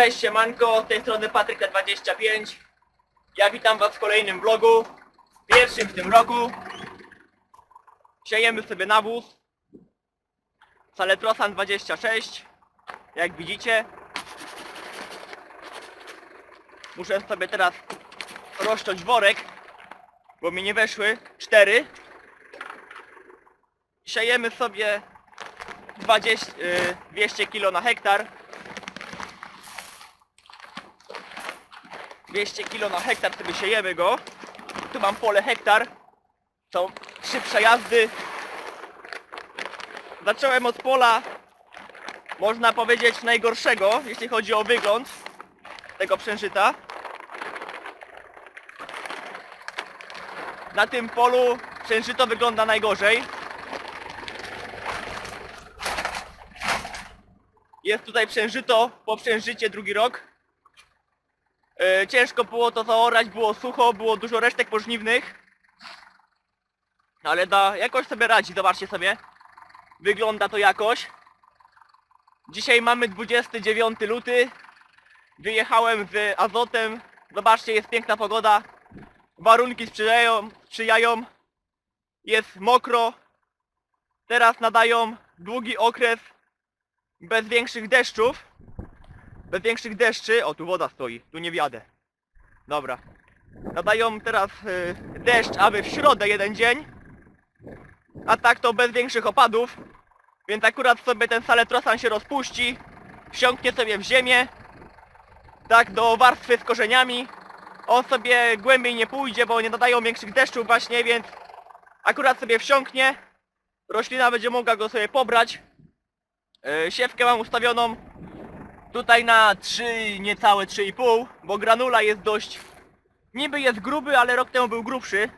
Cześć, siemanko, z tej strony Patryk 25 Ja witam was w kolejnym vlogu, pierwszym w tym roku. Siejemy sobie nawóz. Saletrosan 26, jak widzicie. Muszę sobie teraz rozciąć worek, bo mi nie weszły. Cztery. Siejemy sobie 20, y, 200 kg na hektar. 200 kg na hektar, sobie siejemy go. Tu mam pole hektar. Są trzy przejazdy. Zacząłem od pola, można powiedzieć, najgorszego, jeśli chodzi o wygląd tego przężyta. Na tym polu przężyto wygląda najgorzej. Jest tutaj przężyto po przężycie drugi rok. E, ciężko było to zaorać, było sucho, było dużo resztek pożniwnych. Ale da, jakoś sobie radzi, zobaczcie sobie. Wygląda to jakoś. Dzisiaj mamy 29 luty. Wyjechałem z azotem. Zobaczcie, jest piękna pogoda. Warunki sprzyjają, sprzyjają. Jest mokro. Teraz nadają długi okres bez większych deszczów. Bez większych deszczy. O, tu woda stoi, tu nie wjadę. Dobra. Nadają teraz y, deszcz, aby w środę jeden dzień. A tak to bez większych opadów. Więc akurat sobie ten saletrosan się rozpuści. Wsiąknie sobie w ziemię. Tak do warstwy z korzeniami. On sobie głębiej nie pójdzie, bo nie nadają większych deszczów właśnie, więc akurat sobie wsiąknie. Roślina będzie mogła go sobie pobrać. Yy, siewkę mam ustawioną tutaj na 3, niecałe 3,5, bo granula jest dość... Niby jest gruby, ale rok temu był grubszy.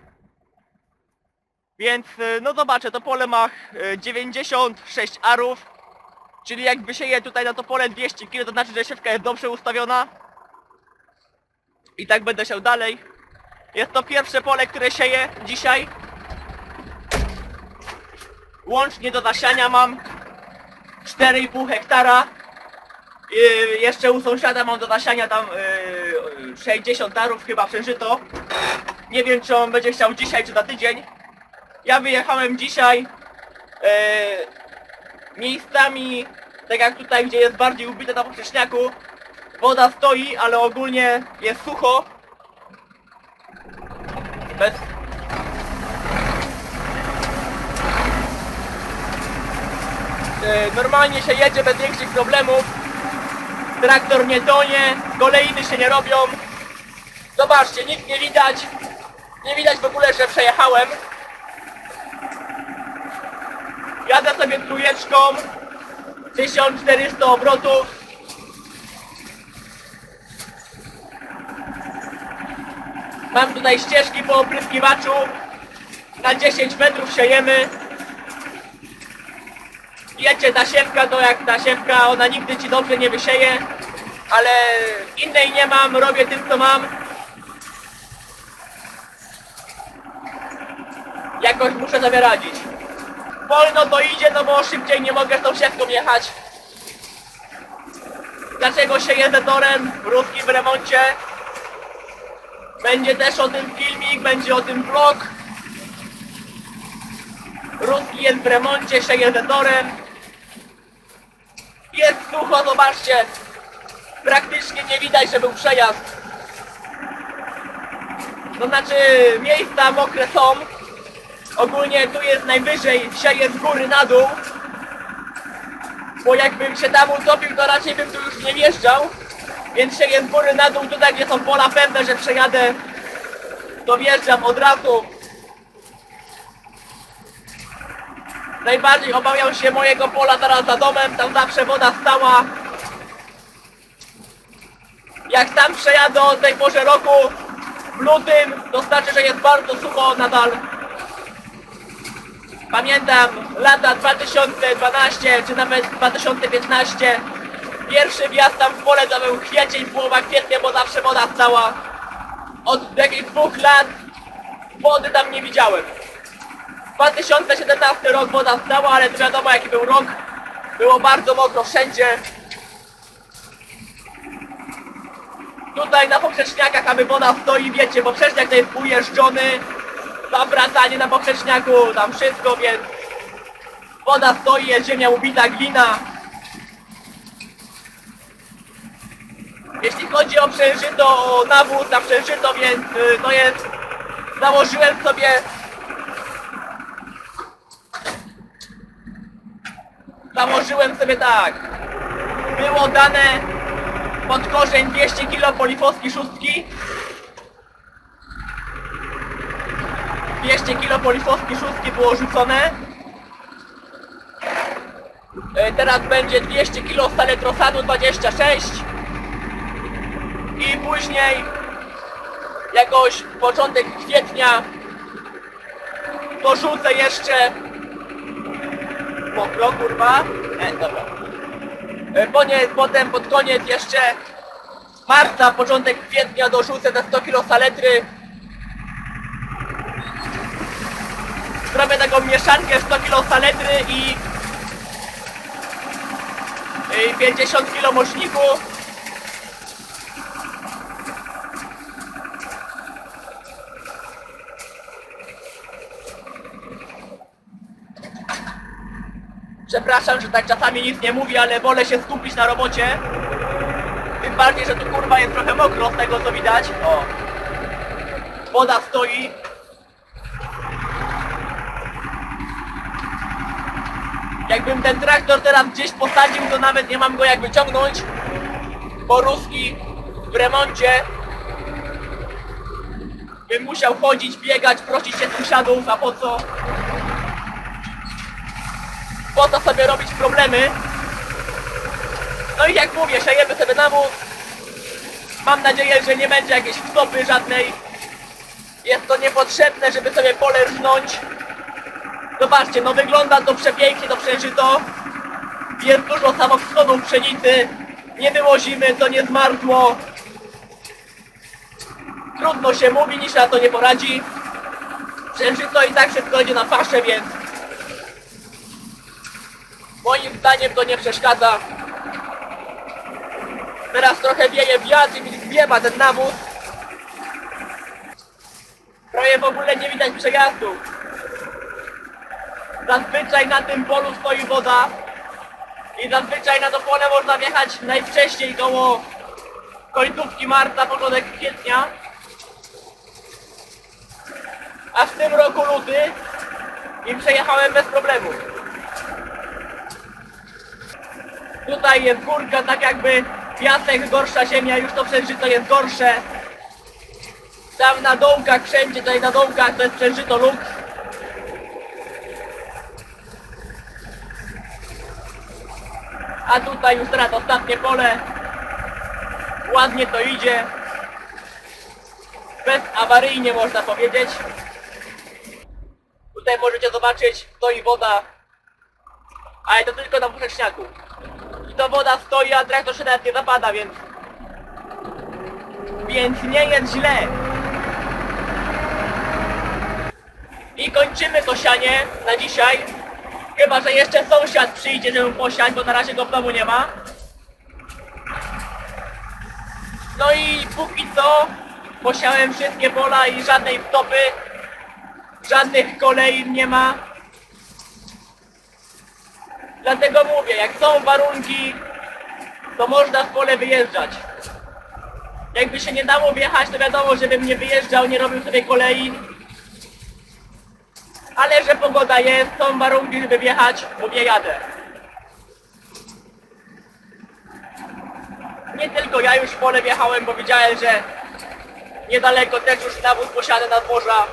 Więc y, no zobaczę, to pole ma y, 96 arów, czyli jakby się je tutaj na to pole 200 kg, to znaczy, że siewka jest dobrze ustawiona. I tak będę siał dalej. Jest to pierwsze pole, które sieję dzisiaj. Łącznie do zasiania mam 4,5 hektara. Yy, jeszcze u sąsiada mam do nasiania tam yy, 60 darów chyba przeżyto. Nie wiem czy on będzie chciał dzisiaj czy za tydzień. Ja wyjechałem dzisiaj yy, miejscami, tak jak tutaj gdzie jest bardziej ubite na poprzeczniaku. Woda stoi, ale ogólnie jest sucho. Bez... Yy, normalnie się jedzie bez większych problemów. Traktor nie tonie, kolejny się nie robią. Zobaczcie, nic nie widać. Nie widać w ogóle, że przejechałem. Jadę sobie trójeczką. 1400 obrotów. Mam tutaj ścieżki po opryskiwaczu. Na 10 metrów siejemy. Wiecie, ta siewka to jak ta siewka, ona nigdy ci dobrze nie wysieje, ale innej nie mam, robię tym co mam. Jakoś muszę sobie radzić. Wolno to idzie, no bo szybciej nie mogę z tą siewką jechać. Dlaczego się jedę torem ruski w remoncie? Będzie też o tym filmik, będzie o tym vlog. Ruski jest w remoncie, się jedę torem. Jest sucho, zobaczcie. Praktycznie nie widać, że był przejazd. To znaczy miejsca mokre są. Ogólnie tu jest najwyżej, sieje z góry na dół. Bo jakbym się tam utopił, to raczej bym tu już nie wjeżdżał. Więc sieję z góry na dół, tutaj gdzie są pola pewne, że przejadę, to wjeżdżam od razu. Najbardziej obawiam się mojego pola teraz za domem, tam zawsze woda stała. Jak tam przejadę o tej porze roku w lutym, to znaczy, że jest bardzo sucho nadal. Pamiętam lata 2012 czy nawet 2015. Pierwszy wjazd tam w pole to był kwiecień, połowa kwietnia, bo zawsze woda stała. Od jakichś dwóch lat wody tam nie widziałem. 2017 rok woda stała, ale to wiadomo jaki był rok. Było bardzo mokro wszędzie. Tutaj na poprzeczniakach, aby woda stoi, wiecie, poprzeczniak to jest ujeżdżony, tam wracanie na poprzeczniaku, tam wszystko, więc woda stoi, jest ziemia ubita, glina. Jeśli chodzi o przężyto, o nawóz na przężyto, więc y, to jest, założyłem sobie założyłem sobie tak. Było dane pod korzeń 200 kg polifoski szóstki. 200 kg polifoski szóstki było rzucone. E, Teraz będzie 200 kg saletrosadu 26. I później jakoś początek kwietnia dorzucę jeszcze mokro, kurwa. E, dobra. E, Koniec, potem pod koniec jeszcze marca, początek kwietnia dorzucę te 100 kg saletry. Zrobię taką mieszankę 100 kg saletry i, i 50 kg moczniku. Przepraszam, że tak czasami nic nie mówię, ale wolę się skupić na robocie. Tym bardziej, że tu kurwa jest trochę mokro z tego co widać. O. Woda stoi. Jakbym ten traktor teraz gdzieś posadził, to nawet nie mam go jak wyciągnąć. Bo ruski w remoncie bym musiał chodzić, biegać, prosić się sąsiadów, a po co? Po to sobie robić problemy. No i jak mówię, siejemy sobie nawóz. Mam nadzieję, że nie będzie jakiejś wtopy żadnej. Jest to niepotrzebne, żeby sobie pole rżnąć. Zobaczcie, no wygląda to przepięknie, to przeżyto. Jest dużo samoschodów pszenicy. Nie było zimy, to nie zmarzło. Trudno się mówi, niż na to nie poradzi. Przeżyto i tak wszystko idzie na paszę, więc Moim zdaniem to nie przeszkadza. Teraz trochę wieje wiatr i mi zwiewa ten nawóz. Prawie w ogóle nie widać przejazdu. Zazwyczaj na tym polu stoi woda. I zazwyczaj na to pole można wjechać najwcześniej koło końcówki marca, początek kwietnia. A w tym roku luty i przejechałem bez problemu. Tutaj jest górka, tak jakby piasek, gorsza ziemia, już to przeżyto jest gorsze. Tam na dołkach, wszędzie tutaj na dołkach to jest przeżyto luk. A tutaj już teraz ostatnie pole. Ładnie to idzie. Bezawaryjnie można powiedzieć. Tutaj możecie zobaczyć, stoi woda. Ale to tylko na poprzeczniaku. To woda stoi, a traktor się nawet nie zapada, więc... Więc nie jest źle. I kończymy to sianie na dzisiaj. Chyba, że jeszcze sąsiad przyjdzie, żeby posiać, bo na razie go w domu nie ma. No i póki co posiałem wszystkie pola i żadnej wtopy, żadnych kolei nie ma. Dlatego mówię, jak są warunki, to można w pole wyjeżdżać. Jakby się nie dało wjechać, to wiadomo, żebym nie wyjeżdżał, nie robił sobie kolei. Ale że pogoda jest, są warunki, żeby wjechać, mówię jadę. Nie tylko ja już w pole wjechałem, bo widziałem, że niedaleko też już nawóz posiada na dworza.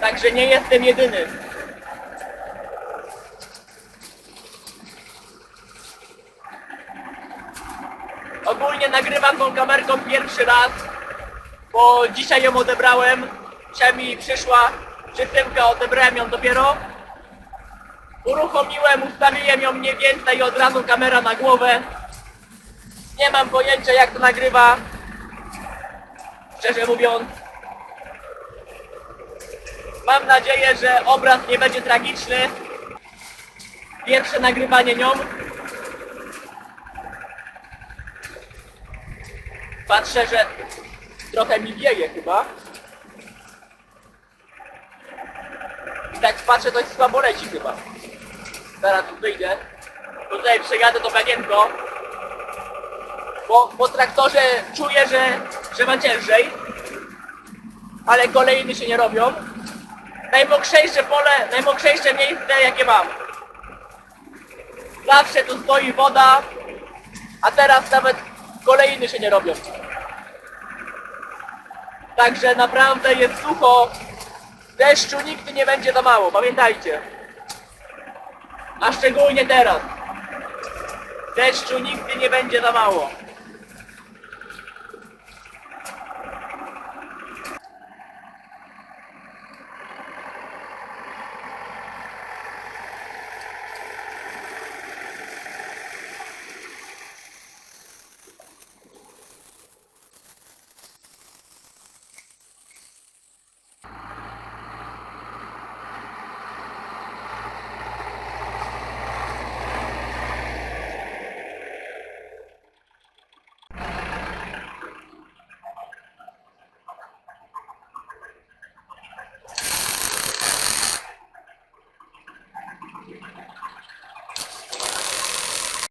Także nie jestem jedyny. Ogólnie nagrywam tą kamerką pierwszy raz, bo dzisiaj ją odebrałem. Dzisiaj mi przyszła przysyłka, odebrałem ją dopiero. Uruchomiłem, ustawiłem ją mniej więcej i od razu kamera na głowę. Nie mam pojęcia jak to nagrywa. Szczerze mówiąc. Mam nadzieję, że obraz nie będzie tragiczny. Pierwsze nagrywanie nią. Patrzę, że trochę mi wieje chyba. I tak patrzę, coś słabo leci chyba. Zaraz tu wyjdę. Tutaj przejadę to bagienko. Bo po traktorze czuję, że, że ma ciężej. Ale kolejny się nie robią. Najmokrzejsze pole, najmokrzejsze miejsce jakie mam. Zawsze tu stoi woda, a teraz nawet kolejny się nie robią. Także naprawdę jest sucho. Deszczu nigdy nie będzie za mało, pamiętajcie. A szczególnie teraz. Deszczu nigdy nie będzie za mało.